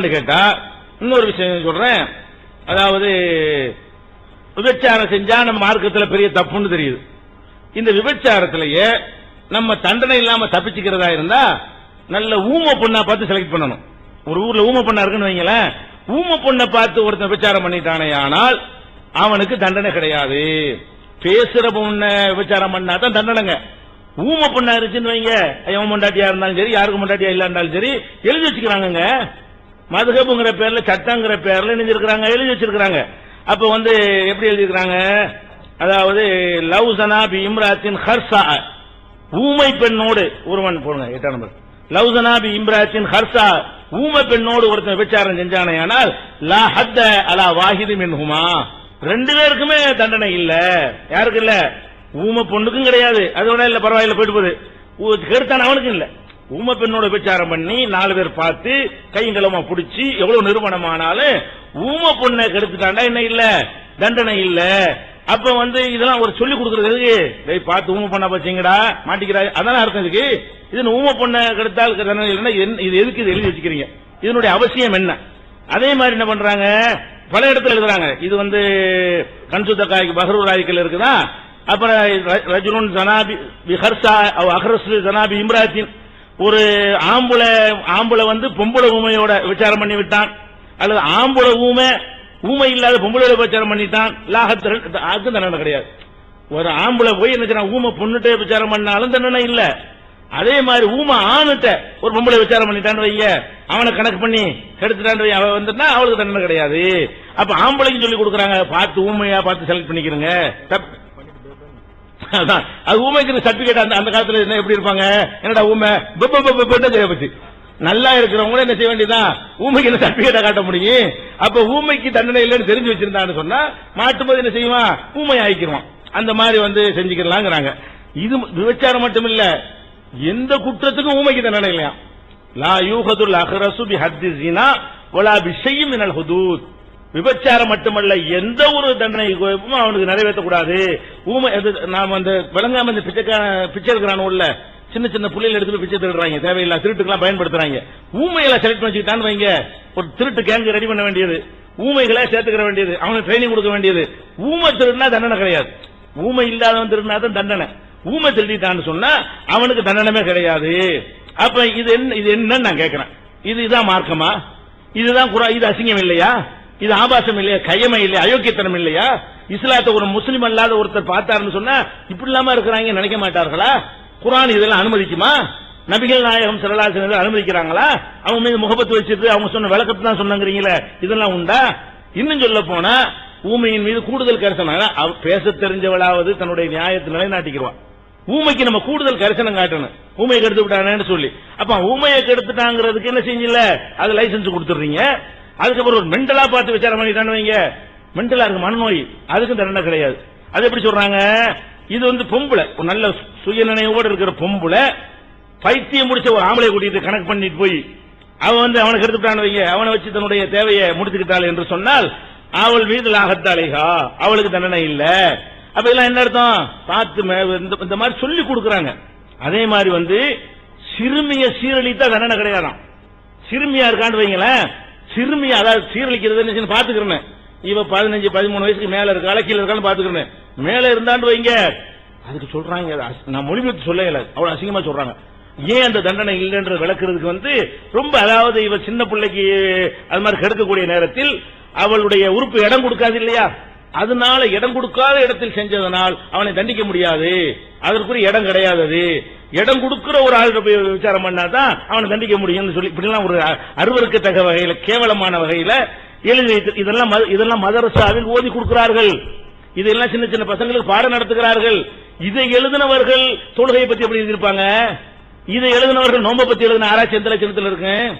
கேட்டா இன்னொரு விஷயம் சொல்றேன். அதாவது விபச்சாரம் செஞ்சா நம்ம மார்க்கத்தில் பெரிய தப்புன்னு தெரியுது. இந்த விபச்சாரத்திலேயே நம்ம தண்டனை இல்லாம தப்பிச்சுக்கிறதா இருந்தா நல்ல ஊம பொண்ணா பார்த்து செலக்ட் பண்ணணும். ஒரு ஊர்ல ஊம பொண்ணா இருக்குன்னு வைங்களேன். ஊம பொண்ணை பார்த்து ஒருத்தன் விபச்சாரம் பண்ணிட்டானே ஆனால் அவனுக்கு தண்டனை கிடையாது. பேசுற பொண்ண விபச்சாரம் பண்ணா தான் தண்டனைங்க. ஊம பொண்ணா இருந்துச்சுன்னு வைங்க. எவன் மொண்டாட்டியா இருந்தாலும் சரி யாருக்கு மொண்டாட்டியா இல்லாண்டாலும் சரி எழுதி வச்சுக்கிறாங்க மதுகபுங்கிற பேர்ல சட்டங்கிற பேர்ல நினைஞ்சிருக்கிறாங்க எழுதி வச்சிருக்கிறாங்க. அப்ப வந்து எப்படி எழுதிருக்கிறாங்க அதாவது லவ் சனா பி இம்ராத்தின் ஹர்சா ஊமை பெண்ணோடு ஒருவன் போடுங்க எட்டாம் நம்பர். லவ் சனா பி இம்ராத்தின் ஹர்சா ஊமை பெண்ணோடு ஒருத்தன் விபச்சாரம் செஞ்சானே ஆனால் லா ஹத்த அலா வாஹிது மின்ஹுமா. ரெண்டு பேருக்குமே தண்டனை இல்ல. யாருக்கு இல்ல? ஊமை பொண்ணுக்கும் கிடையாது. அதோட இல்ல பரவாயில்ல போயிட்டு போகுது. கெடுத்தான் அவனுக்கும் இல்லை. உமை பெண்ணோட விபச்சாரம் பண்ணி நாலு பேர் பார்த்து கைங்கலமா புடிச்சு எவ்வளவு நிறுவனமானாலும் ஊமை பொண்ணை கெடுத்துட்டாண்டா என்ன இல்ல? தண்டனை இல்ல. அப்ப வந்து இதெல்லாம் ஒரு சொல்லி கொடுக்கறதுக்கு டேய் பார்த்து ஊமை பொண்ணா பச்சீங்கடா மாட்டிக்கிறா அதான அர்த்தம் இதுக்கு? இது ஊமை பொண்ணை கெடுத்தால் தண்டனை இல்லைன்னா இது இது எதுக்கு இது எழுதி வச்சுக்கிறீங்க? இதனுடைய அவசியம் என்ன? அதே மாதிரி என்ன பண்றாங்க? பல இடத்துல எழுதுறாங்க. இது வந்து கன்சுத்த காய்க்கு பஹரூர் ஆய்க்கல் இருக்குதா? அப்புறம் ர- ஜனாபி ஹர்ஷா அஹர்ஸ் ஜனாபி இம்ராத்தின் ஒரு ஆம்புல ஆம்புல வந்து பொம்பளை ஊமையோட விசாரம் பண்ணி விட்டான் அல்லது ஆம்புல ஊமை ஊமை இல்லாத பொம்பளையோட விசாரம் பண்ணிட்டான். லாகத்து அதுக்கும் தண்டனை கிடையாது. ஒரு ஆம்புல போய் என்ன ஊமை பொண்ணுட்டே விசாரம் பண்ணாலும் தண்டனை இல்ல. அதே மாதிரி ஊமை ஆணுட்ட ஒரு பொம்பளை விசாரம் பண்ணிட்டான்னு வைங்க. அவனை கணக்கு பண்ணி கெடுத்துட்டான்னு வை அவன் வந்துட்டா அவளுக்கு தண்டனை கிடையாது. அப்ப ஆம்பளைக்கு சொல்லி கொடுக்குறாங்க. பார்த்து ஊமையா பார்த்து செலக்ட் பண்ணிக்கிறங்க. அது ஊமைக்கு சர்டிபிகேட் அந்த அந்த காலத்துல என்ன எப்படி இருப்பாங்க? என்னடா ஊமை? பெப்ப நல்லா இருக்கிறவங்க என்ன செய்ய வேண்டியதான் ஊமைக்கு என்ன சர்டிபிகேட்டா காட்ட முடியும்? அப்ப ஊமைக்கு தண்டனை இல்லைன்னு தெரிஞ்சு வச்சிருந்தான்னு சொன்னா மாட்டும்போது என்ன செய்வான்? ஊமை ஆயிக்கிருவான். அந்த மாதிரி வந்து செஞ்சுக்கலாங்கிறாங்க இது விபச்சாரம் மட்டும் இல்ல எந்த குற்றத்துக்கும் ஊமைக்கு தண்டனை இல்லையா லா யூஹதுல் அஹ்ரசு பி ஹத்தி ஜினா வலா பி ஷைஇம் மினல் ஹுதூத். விபச்சாரம் மட்டுமல்ல எந்த ஒரு தண்டனைக்கும் அவனுக்கு நிறைவேற்றக்கூடாது. ஊமை நாம் அந்த விளங்காம இந்த பிச்சைக்கா பிச்சை எடுக்கிறான் உள்ள சின்ன சின்ன புள்ளியில் எடுத்து பிச்சை திருடுறாங்க. தேவையில்லா திருட்டுக்கெல்லாம் பயன்படுத்துறாங்க. ஊமைகளை செலக்ட் பண்ணி வச்சுக்கிட்டான்னு வைங்க. ஒரு திருட்டு கேங்கு ரெடி பண்ண வேண்டியது. ஊமைகளை சேர்த்துக்கிற வேண்டியது. அவனுக்கு ட்ரைனிங் கொடுக்க வேண்டியது. ஊமை திருடினா தண்டனை கிடையாது. ஊமை இல்லாதவன் திருடினா தான் தண்டனை. ஊமை திருடிட்டான்னு சொன்னா அவனுக்கு தண்டனமே கிடையாது. அப்ப இது என்ன இது என்னன்னு நான் கேட்கிறேன். இதுதான் மார்க்கமா? இதுதான் குரா இது அசிங்கம் இல்லையா? இது ஆபாசம் இல்லையா? கையமை இல்லையா? அயோக்கியத்தனம் இல்லையா? இஸ்லாத்தை ஒரு முஸ்லீம் அல்லாத ஒருத்தர் பார்த்தாருன்னு சொன்னா இப்படி இல்லாம இருக்கிறாங்க நினைக்க மாட்டார்களா? குரான் இதெல்லாம் அனுமதிக்குமா? நபிகள் நாயகம் சிறலாசன் அனுமதிக்கிறாங்களா? அவங்க மீது முகப்பத்து வச்சிருக்கு அவங்க சொன்ன விளக்கத்தை தான் சொன்னாங்கிறீங்களே இதெல்லாம் உண்டா? இன்னும் சொல்ல போனா ஊமையின் மீது கூடுதல் கரிசனம் பேச தெரிஞ்சவளாவது தன்னுடைய நியாயத்தை நிலைநாட்டிக்கிறான் ஊமைக்கு நம்ம கூடுதல் கரிசனம் காட்டணும். ஊமையை கெடுத்து விட்டானேன்னு சொல்லி. அப்ப ஊமையை கெடுத்துட்டாங்கிறதுக்கு என்ன செஞ்சல அது லைசன்ஸ் கொடுத்துடுறீங்க. அதுக்கப்புறம் ஒரு மென்டலா பார்த்து விசாரம் பண்ணிட்டான்னு வைங்க. மென்டலா இருக்கு மனநோய். அதுக்கும் தண்டனை கிடையாது. அது எப்படி சொல்றாங்க? இது வந்து பொம்பளை. ஒரு நல்ல சுயநினைவோடு இருக்கிற பொம்பளை பைத்தியம் முடிச்ச ஒரு ஆம்பளை கூட்டிட்டு கணக்கு பண்ணிட்டு போய் அவன் வந்து அவனை கெடுத்துட்டான்னு வைங்க. அவனை வச்சு தன்னுடைய தேவையை முடித்துக்கிட்டாள் என்று சொன்னால் அவள் மீது லாகத்தாலேகா அவளுக்கு தண்டனை இல்ல. அப்ப இதெல்லாம் என்ன அர்த்தம்? பார்த்து மே- இந்த- இந்த மாதிரி சொல்லி கொடுக்கறாங்க. அதே மாதிரி வந்து சிறுமிய சீரழித்தா தண்டனை கிடையாதான் சிறுமியா இருக்கான்னு வைங்களேன். சிறுமி அதாவது சீரழிக்கிறது பாத்துக்கிறேன் இவ பதினஞ்சு பதிமூணு வயசுக்கு மேல இருக்கா கீழே இருக்கான்னு பாத்துக்கிறேன் மேல இருந்தான்னு வைங்க. அதுக்கு சொல்றாங்க நான் மொழிபெயர்த்து சொல்லல அவ்வளவு அசிங்கமா சொல்றாங்க. ஏன் அந்த தண்டனை இல்லைன்ற விளக்குறதுக்கு வந்து ரொம்ப அதாவது இவ சின்ன பிள்ளைக்கு அது மாதிரி கெடுக்கக்கூடிய நேரத்தில் அவளுடைய உறுப்பு இடம் கொடுக்காது இல்லையா? அதனால இடம் கொடுக்காத இடத்தில் செஞ்சதனால் அவனை தண்டிக்க முடியாது. அதற்குரிய இடம் கிடையாது அது. இடம் கொடுக்கிற ஒரு ஆள் போய் விசாரம் பண்ணாதான் அவனை தண்டிக்க முடியும்னு சொல்லி இப்படிலாம் ஒரு அ- அருவருக்கத்தக்க வகையில கேவலமான வகையில எழுதி இதெல்லாம் இதெல்லாம் மதரசாவில் ஓதி கொடுக்கிறார்கள். இதெல்லாம் சின்ன சின்ன பசங்களுக்கு பாடம் நடத்துகிறார்கள். இதை எழுதினவர்கள் தொழுகையை பத்தி எப்படி எழுதியிருப்பாங்க? இதை எழுதினவர்கள் நோம்ப பத்தி எழுதின ஆராய்ச்சி எந்த லட்சணத்தில் இருக்கு?